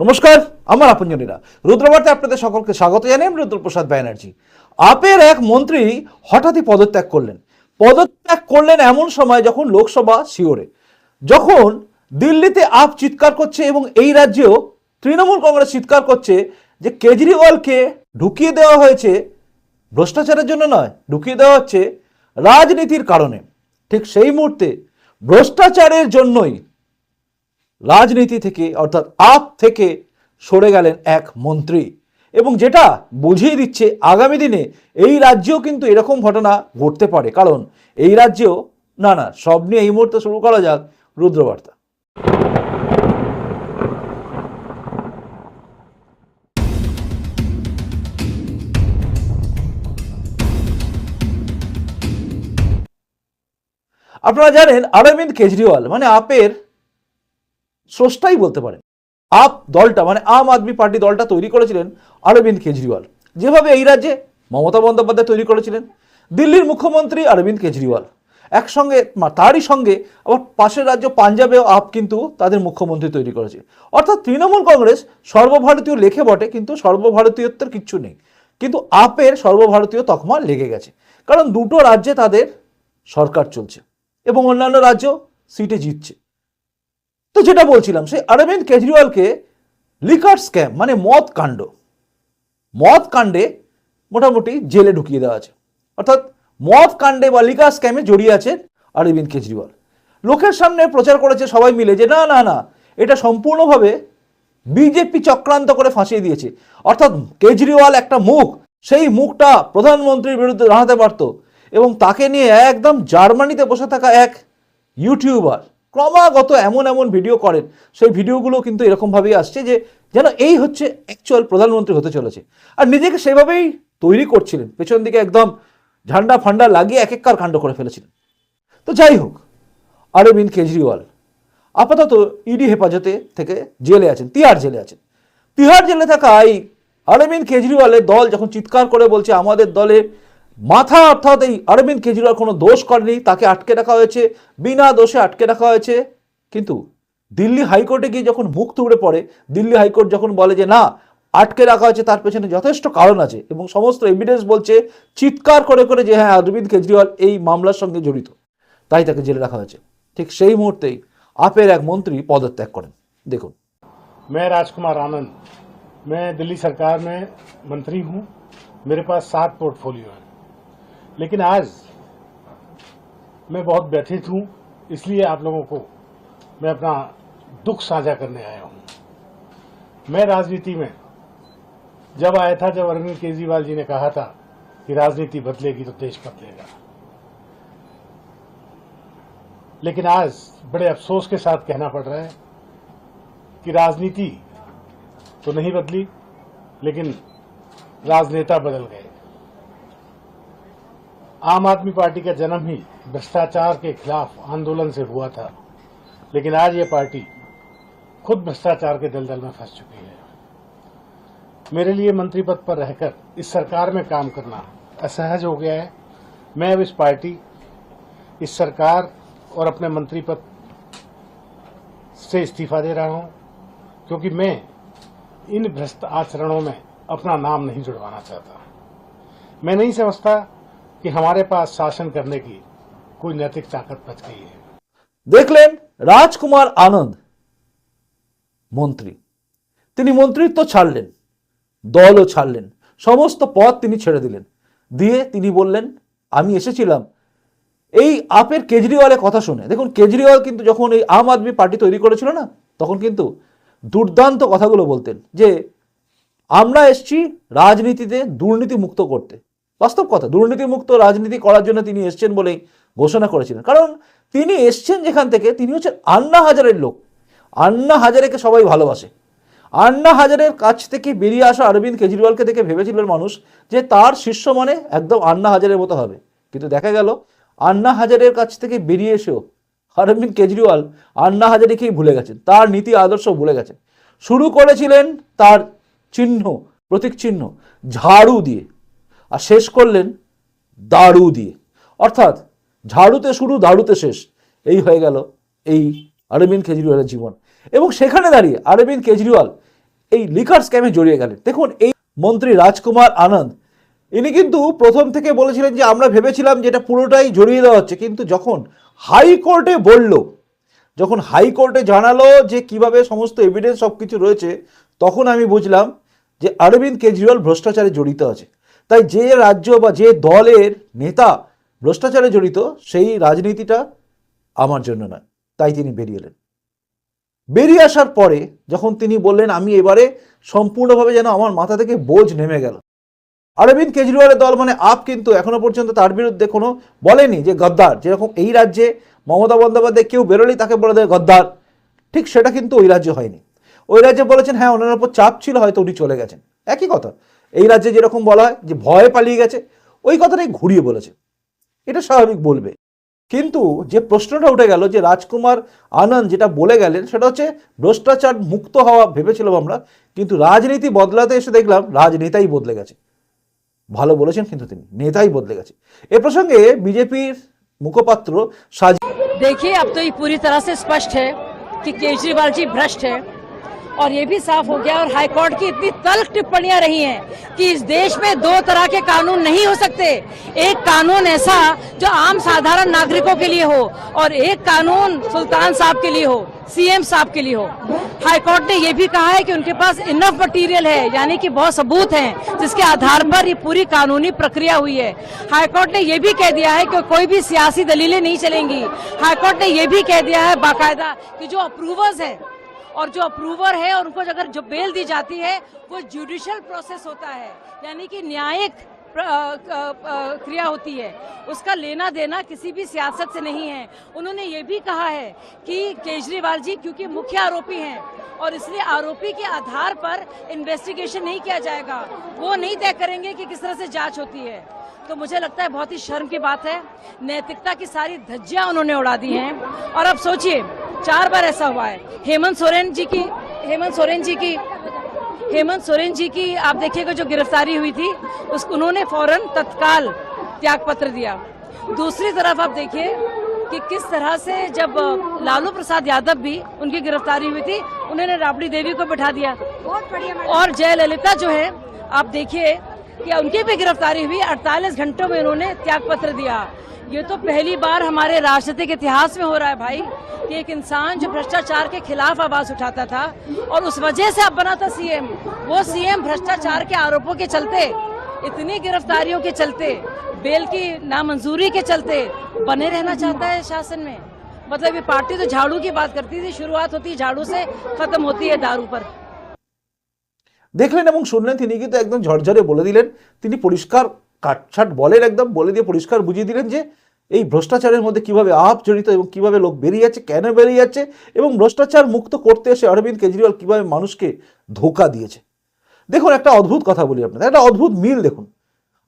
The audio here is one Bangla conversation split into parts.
নমস্কার, আমার আপনজনীরা। রুদ্রবার্তে আপনাদের সকলকে স্বাগত জানাই আমি রুদ্রপ্রসাদ ব্যানার্জি। আপের এক মন্ত্রী হঠাৎই পদত্যাগ করলেন। পদত্যাগ করলেন এমন সময় যখন লোকসভা শিওরে যখন দিল্লিতে আপ চিৎকার করছে এবং এই রাজ্যেও তৃণমূল কংগ্রেস চিৎকার করছে যে কেজরিওয়ালকে ঢুকিয়ে দেওয়া হয়েছে, ভ্রষ্টাচারের জন্য নয়, ঢুকিয়ে দেওয়া হচ্ছে রাজনীতির কারণে। ঠিক সেই মুহূর্তে ভ্রষ্টাচারের জন্যই রাজনীতি থেকে, অর্থাৎ আপ থেকে সরে গেলেন এক মন্ত্রী। এবং যেটা বুঝিয়ে দিচ্ছে, আগামী দিনে এই রাজ্যেও কিন্তু এরকম ঘটনা ঘটতে পারে। কারণ এই রাজ্যেও, না না, সব নিয়ে এই মুহূর্তে শুরু করা যাক রুদ্রবার্তা। আপনারা জানেন অরবিন্দ কেজরিওয়াল মানে আপের স্রষ্টাই বলতে পারেন। আপ দলটা মানে আম আদমি পার্টি দলটা তৈরি করেছিলেন অরবিন্দ কেজরিওয়াল। যেভাবে এই রাজ্যে মমতা বন্দ্যোপাধ্যায় তৈরি করেছিলেন, দিল্লির মুখ্যমন্ত্রী অরবিন্দ কেজরিওয়াল। একসঙ্গে তারই সঙ্গে আবার পাশের রাজ্য পাঞ্জাবেও আপ কিন্তু তাদের মুখ্যমন্ত্রী তৈরি করেছে। অর্থাৎ তৃণমূল কংগ্রেস সর্বভারতীয় লেখে বটে, কিন্তু সর্বভারতীয়ত্বের কিচ্ছু নেই। কিন্তু আপের সর্বভারতীয় তকমা লেগে গেছে। কারণ দুটো রাজ্যে তাদের সরকার চলছে এবং অন্যান্য রাজ্য সিটে জিতছে। তো যেটা বলছিলাম, সেই অরবিন্দ কেজরিওয়ালকে লিকার স্ক্যাম মানে মদ কাণ্ড, মদ কাণ্ডে মোটামুটি জেলে ঢুকিয়ে দেওয়া আছে। অর্থাৎ মদ কাণ্ডে বা লিকার স্ক্যামে জড়িয়ে আছে অরবিন্দ কেজরিওয়াল। লোকের সামনে প্রচার করেছে সবাই মিলে যে, না না না, এটা সম্পূর্ণভাবে বিজেপি চক্রান্ত করে ফাঁসিয়ে দিয়েছে। অর্থাৎ কেজরিওয়াল একটা মুখ, সেই মুখটা প্রধানমন্ত্রীর বিরুদ্ধে দাঁড়াতে পারতো এবং তাকে নিয়ে একদম জার্মানিতে বসে থাকা এক ইউটিউবার ক্রমাগত এমন এমন ভিডিও করেন। সেই ভিডিওগুলো কিন্তু এরকমভাবেই আসছে যে, যেন এই হচ্ছে অ্যাকচুয়াল প্রধানমন্ত্রী হতে চলেছে। আর নিজেকে সেভাবেই তৈরি করছিলেন। পেছন দিকে একদম ঝান্ডা ফান্ডা লাগিয়ে এক এককার কাণ্ড করে ফেলেছিলেন। তো যাই হোক, অরবিন্দ কেজরিওয়াল আপাতত ইডি হেফাজতে থেকে জেলে আছেন, তিহার জেলে আছেন। তিহার জেলে থাকা এই অরবিন্দ কেজরিওয়ালের দল যখন চিৎকার করে বলছে, আমাদের দলে মাথা অর্থাৎ এই অরবিন্দ কেজরিওয়াল কোনো দোষ করেনি তাকে আটকে রাখা হয়েছে বিনা দোষে আটকে রাখা হয়েছে কিন্তু দিল্লি হাইকোর্টে গিয়ে যখন মুখ তুড়ে পড়ে দিল্লি হাইকোর্ট যখন বলে যে না আটকে রাখা হয়েছে তার পেছনে যথেষ্ট কারণ আছে এবং সমস্ত এভিডেন্স বলছে চিৎকার করে করে যে হ্যাঁ অরবিন্দ কেজরিওয়াল এই মামলার সঙ্গে জড়িত তাই তাকে জেলে রাখা হয়েছে ঠিক সেই মুহূর্তেই আপের এক মন্ত্রী পদত্যাগ করেন দেখুন मैं राजकुमार आनंद मैं दिल्ली सरकार में मंत्री हूं मेरे पास सात पोर्टफोलियो हैं लेकिन आज मैं बहुत व्यथित हूँ, इसलिए आप लोगों को मैं अपना दुख साझा करने आया हूँ। मैं राजनीति में, जब आया था, जब अरविंद केजरीवाल जी ने कहा था कि राजनीति बदलेगी तो देश बदलेगा। लेकिन आज बड़े अफसोस के साथ कहना पड़ रहा है कि राजनीति तो नहीं बदली, लेकिन राजनेता बदल गए। आम आदमी पार्टी का जन्म ही भ्रष्टाचार के खिलाफ आंदोलन से हुआ था। लेकिन आज ये पार्टी खुद भ्रष्टाचार के दलदल में फंस चुकी है। मेरे लिए मंत्री पद पर रहकर इस सरकार में काम करना असहज हो गया है। मैं अब इस पार्टी, इस सरकार और अपने मंत्री पद से इस्तीफा दे रहा हूँ, क्योंकि मैं इन भ्रष्ट आचरणों में अपना नाम नहीं जुड़वाना चाहता। मैं नहीं समझता कि हमारे पास शासन करने की कोई नैतिक ताकत बच गई है দেখলেন রাজকুমার আনন্দ মন্ত্রী তিনি মন্ত্রিত্ব ছাড়লেন দলও ছাড়লেন সমস্ত পদ তিনি ছেড়ে দিলেন দিয়ে তিনি বললেন আমি এসেছিলাম এই আপের কেজরিওয়ালের কথা শুনে দেখুন কেজরিওয়াল কিন্তু যখন এই আম আদমি পার্টি তৈরি করেছিল না তখন কিন্তু দুর্দান্ত কথাগুলো বলতেন যে আমরা এসছি রাজনীতিতে দুর্নীতি মুক্ত করতে বাস্তব কথা দুর্নীতি মুক্ত রাজনীতি করার জন্য তিনি এসছেন বলেই ঘোষণা করেছিলেন। কারণ তিনি এসছেন যেখান থেকে তিনি হচ্ছেন আন্না হাজারের লোক। আন্না হাজারেকে সবাই ভালোবাসে। আন্না হাজারের কাছ থেকে বেরিয়ে আসা অরবিন্দ কেজরিওয়ালকে দেখে ভেবেছিলেন মানুষ যে তার শিষ্য মানে একদম আন্না হাজারের মতো হবে। কিন্তু দেখা গেল, আন্না হাজারের কাছ থেকে বেরিয়ে এসেও অরবিন্দ কেজরিওয়াল আন্না হাজারেকেই ভুলে গেছেন। তার নীতি আদর্শ ভুলে গেছেন। শুরু করেছিলেন তার চিহ্ন, প্রতীক চিহ্ন, ঝাড়ু দিয়ে। আর শেষ করলেন দাড়ু দিয়ে। অর্থাৎ ঝাড়ুতে শুরু দাড়ুতে শেষ। এই হয়ে গেল এই অরবিন্দ কেজরিওয়ালের জীবন। এবং সেখানে দাঁড়িয়ে অরবিন্দ কেজরিওয়াল এই লিকার স্ক্যামে জড়িয়ে গেলেন। দেখুন, এই মন্ত্রী রাজকুমার আনন্দ, ইনি কিন্তু প্রথম থেকে বলেছিলেন যে আমরা ভেবেছিলাম যে এটা পুরোটাই জড়িয়ে দেওয়া হচ্ছে। কিন্তু যখন হাইকোর্টে বলল, যখন হাইকোর্টে জানালো যে কীভাবে সমস্ত এভিডেন্স সব কিছু রয়েছে, তখন আমি বুঝলাম যে অরবিন্দ কেজরিওয়াল ভ্রষ্টাচারে জড়িত আছে। তাই যে রাজ্য বা যে দলের নেতা ভ্রষ্টাচারে জড়িত, সেই রাজনীতিটা আমার জন্য নয়। তাই তিনি বেরিয়ে এলেন। বেরিয়ে আসার পরে যখন তিনি বললেন, আমি এবারে সম্পূর্ণভাবে যেন আমার মাথা থেকে বোঝ নেমে গেল। অরবিন্দ কেজরিওয়ালের দল মানে আপ কিন্তু এখনও পর্যন্ত তার বিরুদ্ধে কোনো বলেনি যে গদ্দার। যেরকম এই রাজ্যে মমতা বন্দ্যোপাধ্যায় কেউ বেরোলেই তাকে বলে দেয় গদ্দার। ঠিক সেটা কিন্তু ওই রাজ্যে হয়নি। ওই রাজ্যে বলেছেন হ্যাঁ ওনার উপর চাপ ছিল, হয়তো উনি চলে গেছেন। একই কথা। এই রাজ্যে যেরকম বলা হয় যে ভয়ে পালিয়ে গেছে ওই কথাটাই ঘুরিয়ে বলেছে এটা স্বাভাবিক বলবে কিন্তু যে প্রশ্নটা উঠে গেল যে রাজকুমার আনন্দ যেটা বলে গেলেন সেটা হচ্ছে ভ্রষ্টাচার মুক্ত হওয়া ভেবেছিলাম আমরা কিন্তু রাজনীতি বদলাতে এসে দেখলাম রাজনেতাই বদলে গেছে ভালো বলেছেন কিন্তু তিনি নেতাই বদলে গেছে এ প্রসঙ্গে বিজেপির মুখপাত্র সাজ देखिए अब तो ये पूरी तरह से स्पष्ट है कि केजरीवाल जी भ्रष्ट है और ये भी साफ़ हो गया और हाईकोर्ट की इतनी तल्ख टिप्पणियाँ रही हैं कि इस देश में दो तरह के कानून नहीं हो सकते। एक कानून ऐसा जो आम साधारण नागरिकों के लिए हो और एक कानून सुल्तान साहब के लिए हो सीएम साहब के लिए हो। हाईकोर्ट ने ये भी कहा है कि उनके पास इनफ मटेरियल है, यानी कि बहुत सबूत हैं, जिसके आधार पर ये पूरी कानूनी प्रक्रिया हुई है। हाईकोर्ट ने ये भी कह दिया है कि कोई भी सियासी दलीलें नहीं चलेंगी। हाईकोर्ट ने ये भी कह दिया है बाकायदा कि जो अप्रूवर्स हैं और जो अप्रूवर है और उनको अगर जो बेल दी जाती है, वो जुडिशियल प्रोसेस होता है। यानी कि न्यायिक क्रिया होती है। उसका लेना देना किसी भी सियासत से नहीं है। उन्होंने ये भी कहा है कि केजरीवाल जी, क्योंकि मुख्य आरोपी हैं, और इसलिए आरोपी के आधार पर इन्वेस्टिगेशन नहीं किया जाएगा। वो नहीं तय करेंगे कि किस तरह से जाँच होती है। तो मुझे लगता है बहुत ही शर्म की बात है। नैतिकता की सारी धज्जियाँ उन्होंने उड़ा दी हैं। और अब सोचिए चार बार ऐसा हुआ है। हेमंत सोरेन जी की हेमंत सोरेन जी की हेमंत सोरेन जी की आप देखिएगा जो गिरफ्तारी हुई थी उस उन्होंने फ़ौरन तत्काल त्याग पत्र दिया। दूसरी तरफ़ आप देखिए कि किस तरह से जब लालू प्रसाद यादव भी उनकी गिरफ्तारी हुई थी उन्होंने राबड़ी देवी को बिठा दिया। और जयललिता जो है आप देखिए कि उनकी भी गिरफ्तारी हुई 48 घंटों में उन्होंने त्याग पत्र दिया। ये तो पहली बार हमारे राजनीतिक इतिहास में हो रहा है भाई कि एक इंसान जो भ्रष्टाचार के खिलाफ आवाज उठाता था और उस वजह से अब बना था सीएम वो सीएम भ्रष्टाचार के आरोपों के चलते इतनी गिरफ्तारियों के चलते बेल की नामंजूरी के चलते बने रहना चाहता है शासन में मतलब ये पार्टी तो झाड़ू की बात करती थी शुरुआत होती है झाड़ू से खत्म होती है दारू पर দেখলেন এবং শুনলেন তিনি কিন্তু একদম ঝরঝরে বলে দিলেন তিনি পরিষ্কার কাটছাট বলেন একদম, বলে দিয়ে পরিষ্কার বুঝিয়ে দিলেন যে এই ভ্রষ্টাচারের মধ্যে কীভাবে আপ জড়িত এবং কীভাবে লোক বেরিয়ে যাচ্ছে, কেন বেরিয়ে যাচ্ছে এবং ভ্রষ্টাচার মুক্ত করতে এসে অরবিন্দ কেজরিওয়াল কীভাবে মানুষকে ধোকা দিয়েছে। দেখুন, একটা অদ্ভুত কথা বলি আপনাদের, একটা অদ্ভুত মিল দেখুন।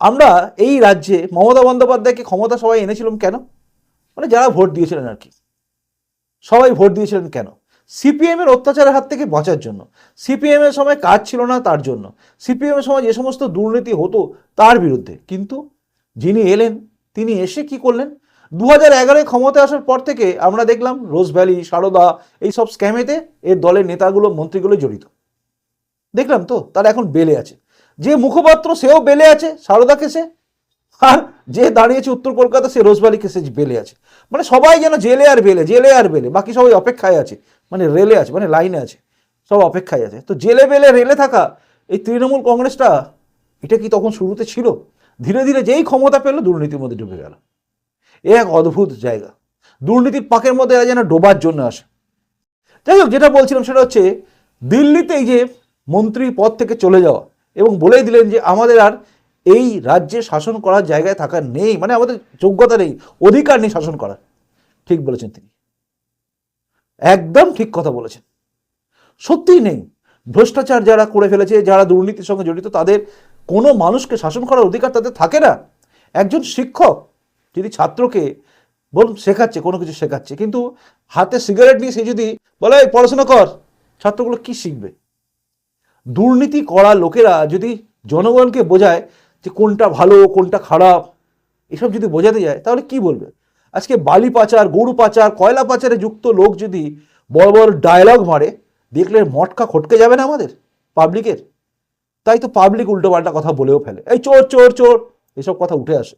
আমরা এই রাজ্যে মমতা বন্দ্যোপাধ্যায়কে ক্ষমতা সবাই এনেছিলাম কেন? মানে যারা ভোট দিয়েছিলেন আর কি। সবাই ভোট দিয়েছিলেন কেন? সিপিএম এর অত্যাচারের হাত থেকে বাঁচার জন্য। সিপিএম এর সময় কাজ ছিল না তার জন্য। সিপিএম এর সময় যে সমস্ত দুর্নীতি হতো তার বিরুদ্ধে। কিন্তু যিনি এলেন, তিনি এসে কি করলেন? দু হাজার এগারোয় ক্ষমতায় আসার পর থেকে আমরা দেখলাম রোজ ভ্যালি, সারদা, এই সব স্ক্যামেতে এর দলের নেতাগুলো, মন্ত্রীগুলো জড়িত। দেখলাম তো, তারা এখন বেলে আছে। যে মুখপাত্র সেও বেলে আছে সারদা কেসে আর যে দাঁড়িয়েছে উত্তর কলকাতা, সে রোজবালি কেসে বেলে আছে। মানে সবাই যেন জেলে আর বেলে, জেলে আর বেলে। বাকি সবাই অপেক্ষায় আছে। মানে রেলে আছে মানে লাইনে আছে। সব অপেক্ষায় আছে। তো জেলে বেলে, রেলে থাকা, এই তৃণমূল কংগ্রেসটা, এটা কি তখন শুরুতে ছিল? ধীরে ধীরে যেই ক্ষমতা পেল, দুর্নীতির মধ্যে ডুবে গেল। এ এক অদ্ভুত জায়গা। দুর্নীতির পাকের মধ্যে এরা যেন ডোবার জন্য আসে। যাই হোক, যেটা বলছিলাম সেটা হচ্ছে, দিল্লিতে এই যে মন্ত্রী পদ থেকে চলে যাওয়া, এবং বলেই দিলেন যে আমাদের আর এই রাজ্যে শাসন করার জায়গায় থাকার নেই মানে আমাদের যোগ্যতা নেই, অধিকার নেই শাসন করার। ঠিক বলেছেন তিনি। একদম ঠিক কথা বলেছেন। সত্যিই নেই। ভ্রষ্টাচার যারা করে ফেলেছে, যারা দুর্নীতির সঙ্গে জড়িত, তাদের কোনো মানুষকে শাসন করার অধিকার তাদের থাকে না। একজন শিক্ষক যদি ছাত্রকে বলুন শেখাচ্ছে, কোনো কিছু শেখাচ্ছে, কিন্তু হাতে সিগারেট নিয়ে সে যদি বলে, "এই, পড়াশোনা কর ছাত্রগুলো কি শিখবে? দুর্নীতি করা লোকেরা যদি জনগণকে বোঝায় যে কোনটা ভালো, কোনটা খারাপ, এসব যদি বোঝাতে যায়, তাহলে কি বলবে? আজকে বালি পাচার, গরু পাচার, কয়লা পাচারে যুক্ত লোক যদি বড় বড় ডায়লগ মারে, দেখলে মটকা খটকে যাবে না আমাদের পাবলিকের তাই তো পাবলিক উল্টোপাল্টা কথা বলেও ফেলে। এই চোর চোর চোর, এসব কথা উঠে আসে।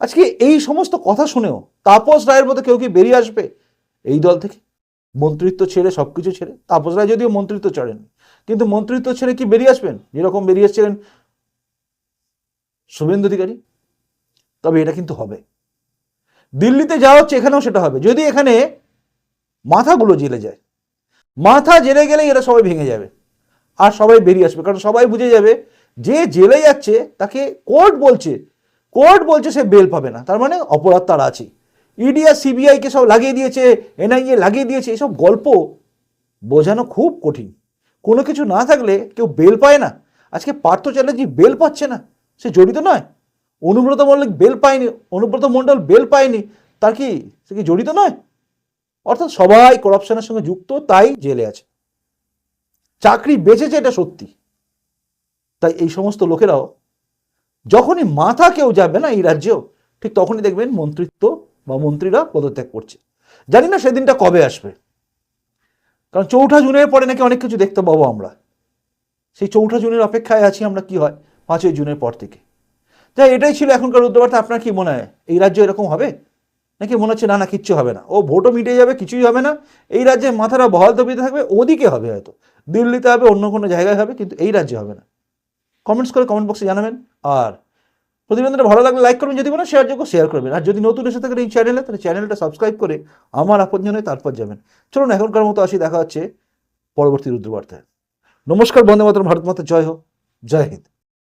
আজকে এই সমস্ত কথা শুনেও তাপস রায়ের মতো কেউ কি বেরিয়ে আসবে এই দল থেকে? মন্ত্রিত্ব ছেড়ে সবকিছু ছেড়ে? তাপস রায় যদিও মন্ত্রিত্ব চড়েন কিন্তু মন্ত্রিত্ব ছেড়ে কি বেরিয়ে আসবেন? যেরকম বেরিয়ে এসেছিলেন শুভেন্দু অধিকারী? তবে এটা কিন্তু হবে। দিল্লিতে যাওয়া হচ্ছে এখানেও সেটা হবে। যদি এখানে মাথাগুলো জেলে যায়, মাথা জেলে গেলে এরা সবাই ভেঙে যাবে আর সবাই বেরিয়ে আসবে। কারণ সবাই বুঝে যাবে, যে জেলে যাচ্ছে তাকে কোর্ট বলছে কোর্ট বলছে সে বেল পাবে না। তার মানে অপরাধ তার আছে ইডি আর সিবিআইকে সব লাগিয়ে দিয়েছে, এনআইএ লাগিয়ে দিয়েছে, এসব গল্প বোঝানো খুব কঠিন। কোনো কিছু না থাকলে কেউ বেল পায় না। আজকে পার্থ চ্যাটার্জি বেল পাচ্ছে না। সে জড়িত নয়। অনুব্রত মল্লিক বেল পায়নি, অনুব্রত মণ্ডল বেল পায়নি, তার কি, সে কি জড়িত নয়? অর্থাৎ সবাই করাপশনের সঙ্গে যুক্ত, তাই জেলে আছে। চাকরি বেঁচেছে এটা সত্যি। তাই এই সমস্ত লোকেরাও, যখনই মাথা কেউ যাবে না এই রাজ্যেও, ঠিক তখনই দেখবেন মন্ত্রিত্ব বা মন্ত্রীরা পদত্যাগ করছে। জানি না সেদিনটা কবে আসবে। কারণ চৌঠা জুনের পরে নাকি অনেক কিছু দেখতে পাবো আমরা। সেই চৌঠা জুনের অপেক্ষায় আছি আমরা, কি হয়? পাঁচই জুনের পর থেকে। যাই এটাই ছিল এখনকার উদ্যোগটা আপনার কি মনে হয়, এই রাজ্য এরকম হবে? নাকি মনে হচ্ছে, না না, কিচ্ছু হবে না? ও ভোটও মিটে যাবে, কিছুই হবে না। এই রাজ্যে মাথাটা বহাল তবিতে থাকবে, ওদিকে হবে হয়তো। দিল্লিতে হবে, অন্য কোনো জায়গায় হবে, কিন্তু এই রাজ্যে হবে না। কমেন্টস করে কমেন্ট বক্সে জানাবেন। আর প্রতিবেদনটা ভালো লাগলে লাইক করবেন, যদি কোনো শেয়ার যোগ্য শেয়ার করবেন। আর যদি নতুন এসে থাকেন এই চ্যানেলে তাহলে চ্যানেলটা সাবস্ক্রাইব করে আমার আপনজনে তারপর যাবেন। চলুন, এখনকার মতো আসি, দেখা হচ্ছে পরবর্তী রুদ্রবার্তায় নমস্কার, বন্দে মাতরম, ভারত মাতা, জয় হোক। জয় হিন্দ।